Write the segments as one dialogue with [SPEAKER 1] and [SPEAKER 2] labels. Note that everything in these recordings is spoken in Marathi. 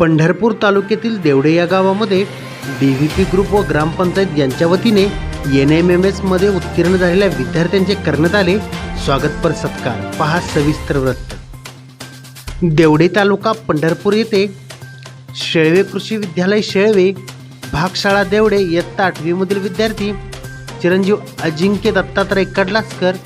[SPEAKER 1] पंढरपूर तालुक्यातील देवडे या गावामध्ये डी व्ही पी ग्रुप व ग्रामपंचायत यांच्या वतीने एन एम एम एसमध्ये उत्तीर्ण झालेल्या विद्यार्थ्यांचे करण्यात आले स्वागतपर सत्कार. पहा सविस्तर व्रत देवडे तालुका पंढरपूर येथे शेळवे कृषी विद्यालय शेळवे भागशाळा देवडे इयत्ता आठवीमधील विद्यार्थी चिरंजीव अजिंक्य दत्तात्रय कडलासकर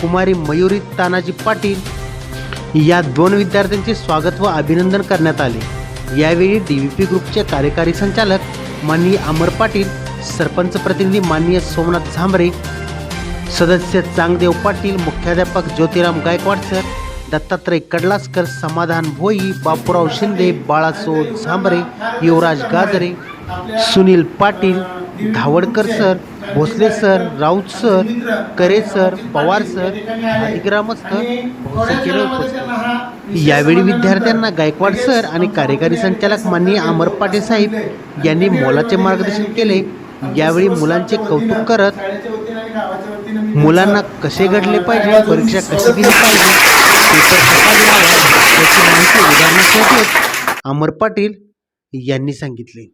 [SPEAKER 1] कुमारी मयुरी तानाजी पाटील या दोन विद्यार्थ्यांचे स्वागत व अभिनंदन करण्यात आले. यावेळी डी व्ही पी ग्रुपचे कार्यकारी संचालक माननीय अमर पाटील सरपंच प्रतिनिधी माननीय सोमनाथ झांबरे सदस्य चांगदेव पाटील मुख्याध्यापक Jyotiram Gaikwad sir Dattatray Kadlaskar Samadhan Bhoi Bapurao Shinde Balaso Zambre Yuvraj Gajre Sunil Patil Dhavadkar sir Bhosale sir Raut sir Kare sir Pawar sir आदी ग्रामस्थ यावेळी विद्यार्थ्यांना गायकवाड सर आणि कार्यकारी संचालक माननीय अमर पाटील साहेब यांनी मोलाचे मार्गदर्शन केले. यावेळी मुलांचे कौतुक करत मुलांना कसे घडले पाहिजे परीक्षा कशी दिली पाहिजे पेपर कसा याची माहिती उदाहरणासह अमर पाटील यांनी सांगितले.